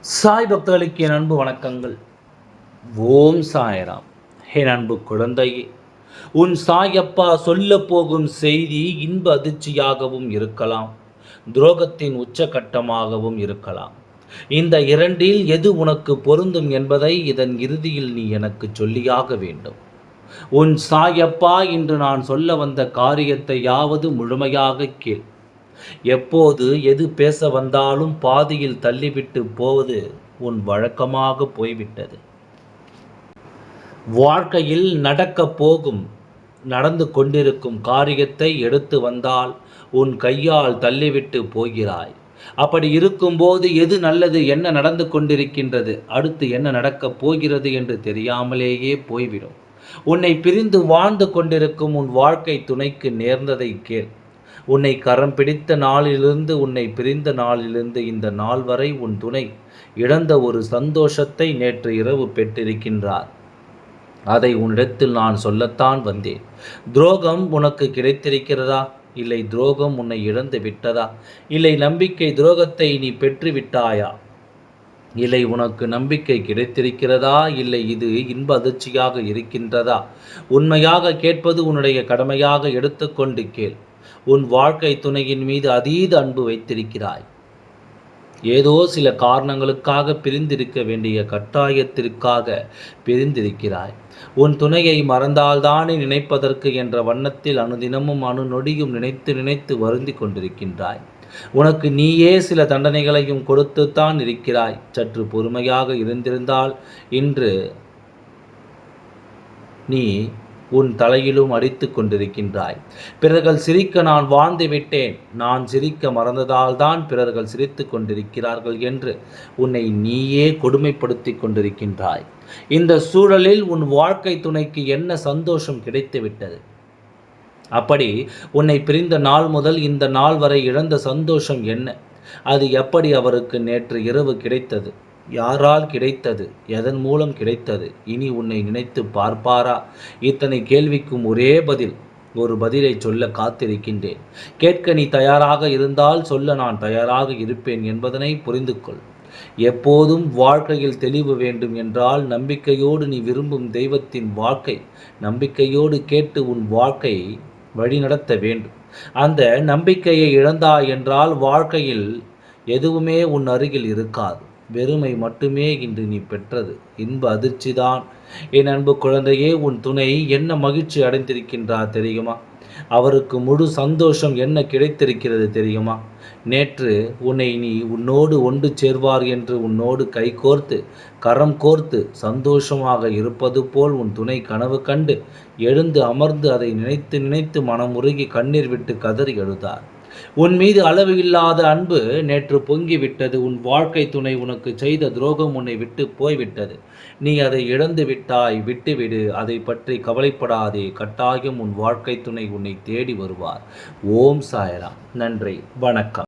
சாய் பக்தர்களுக்கு என் அன்பு வணக்கங்கள். ஓம் சாயராம். என் அன்பு குழந்தையே உன் சாயப்பா சொல்ல போகும் செய்தி இன்ப அதிர்ச்சியாகவும் இருக்கலாம். துரோகத்தின் உச்சகட்டமாகவும் இருக்கலாம். இந்த இரண்டில் எது உனக்கு பொருந்தும் என்பதை இதன் இறுதியில் நீ எனக்கு சொல்லியாக வேண்டும். உன் சாயப்பா இன்று நான் சொல்ல வந்த காரியத்தை யாவது முழுமையாக கேள். எப்போது எது பேச வந்தாலும் பாதியில் தள்ளிவிட்டு போவது உன் வழக்கமாக போய்விட்டது. வாழ்க்கையில் நடக்கப் போகும் நடந்து கொண்டிருக்கும் காரியத்தை எடுத்து வந்தால் உன் கையால் தள்ளிவிட்டு போகிறாய். அப்படி இருக்கும்போது எது நல்லது என்ன நடந்து கொண்டிருக்கின்றது அடுத்து என்ன நடக்கப் போகிறது என்று தெரியாமலேயே போய்விடும். உன்னை பிரிந்து வாழ்ந்து கொண்டிருக்கும் உன் வாழ்க்கை துணைக்கு நேர்ந்ததை கேள். உன்னை கரம் பிடித்த நாளிலிருந்து உன்னை பிரிந்த நாளிலிருந்து இந்த நாள் வரை உன் துணை இழந்த ஒரு சந்தோஷத்தை நேற்று இரவு பெற்றிருக்கின்றார். அதை உன்னிடத்தில் நான் சொல்லத்தான் வந்தேன். துரோகம் உனக்கு கிடைத்திருக்கிறதா? இல்லை துரோகம் உன்னை இழந்து விட்டதா? இல்லை நம்பிக்கை துரோகத்தை நீ பெற்று விட்டாயா? இல்லை உனக்கு நம்பிக்கை கிடைத்திருக்கிறதா? இல்லை இது இன்ப அதிர்ச்சியாக இருக்கின்றதா? உண்மையாக கேட்பது உன்னுடைய கடமையாக எடுத்துக்கொண்டு கேள். உன் வாழ்க்கை துணையின் மீது அதீத அன்பு வைத்திருக்கிறாய். ஏதோ சில காரணங்களுக்காக பிரிந்திருக்க வேண்டிய கட்டாயத்திற்காக பிரிந்திருக்கிறாய். உன் துணையை மறந்தால்தானே நினைப்பதற்கு என்ற வண்ணத்தில் அனுதினமும் அணு நொடியும் நினைத்து நினைத்து வருந்தி கொண்டிருக்கின்றாய். உனக்கு நீயே சில தண்டனைகளையும் கொடுத்துத்தான் இருக்கிறாய். சற்று பொறுமையாக இருந்திருந்தால் இன்று நீ உன் தலையிலும் அடித்து கொண்டிருக்கின்றாய். பிறர்கள் சிரிக்க நான் வாழ்ந்து விட்டேன். நான் சிரிக்க மறந்ததால் தான் பிறர்கள் சிரித்து கொண்டிருக்கிறார்கள் என்று உன்னை நீயே கொடுமைப்படுத்தி கொண்டிருக்கின்றாய். இந்த சூழலில் உன் வாழ்க்கை துணைக்கு என்ன சந்தோஷம் கிடைத்துவிட்டது? அப்படி உன்னை பிரிந்த நாள் முதல் இந்த நாள் வரை இழந்த சந்தோஷம் என்ன? அது எப்படி அவருக்கு நேற்று இரவு கிடைத்தது? யாரால் கிடைத்தது? எதன் மூலம் கிடைத்தது? இனி உன்னை நினைத்து பார்ப்பாரா? இத்தனை கேள்விக்கும் ஒரே பதில் ஒரு பதிலை சொல்ல காத்திருக்கின்றேன். கேட்க நீ தயாராக இருந்தால் சொல்ல நான் தயாராக இருப்பேன் என்பதனை புரிந்து கொள் எப்போதும் வாழ்க்கையில் தெளிவு வேண்டும் என்றால் நம்பிக்கையோடு நீ விரும்பும் தெய்வத்தின் வாழ்க்கை நம்பிக்கையோடு கேட்டு உன் வாழ்க்கையை வழிநடத்த வேண்டும். அந்த நம்பிக்கையை இழந்தாய் என்றால் வாழ்க்கையில் எதுவுமே உன் அருகில் இருக்காது. வெறுமை மட்டுமே இன்று நீ பெற்றது. இன்ப அதிர்ச்சிதான். என் அன்பு குழந்தையே உன் துணை என்ன மகிழ்ச்சி அடைந்திருக்கின்றார் தெரியுமா? அவருக்கு முழு சந்தோஷம் என்ன கிடைத்திருக்கிறது தெரியுமா? நேற்று உன்னை நீ உன்னோடு ஒன்று சேர்வார் என்று உன்னோடு கைகோர்த்து கரம் கோர்த்து சந்தோஷமாக இருப்பது போல் உன் துணை கனவு கண்டு எழுந்து அமர்ந்து அதை நினைத்து நினைத்து மனமுருகி கண்ணீர் விட்டு கதறி எழுதார் உன் மீது அளவு இல்லாத அன்பு நேற்று பொங்கிவிட்டது. உன் வாழ்க்கை துணை உனக்கு செய்த துரோகம் உன்னை விட்டு போய்விட்டது. நீ அதை இழந்து விட்டாய் விட்டுவிடு. அதை பற்றி கவலைப்படாதே. கட்டாயம் உன் வாழ்க்கை துணை உன்னை தேடி வருவார். ஓம் சாயராம். நன்றி. வணக்கம்.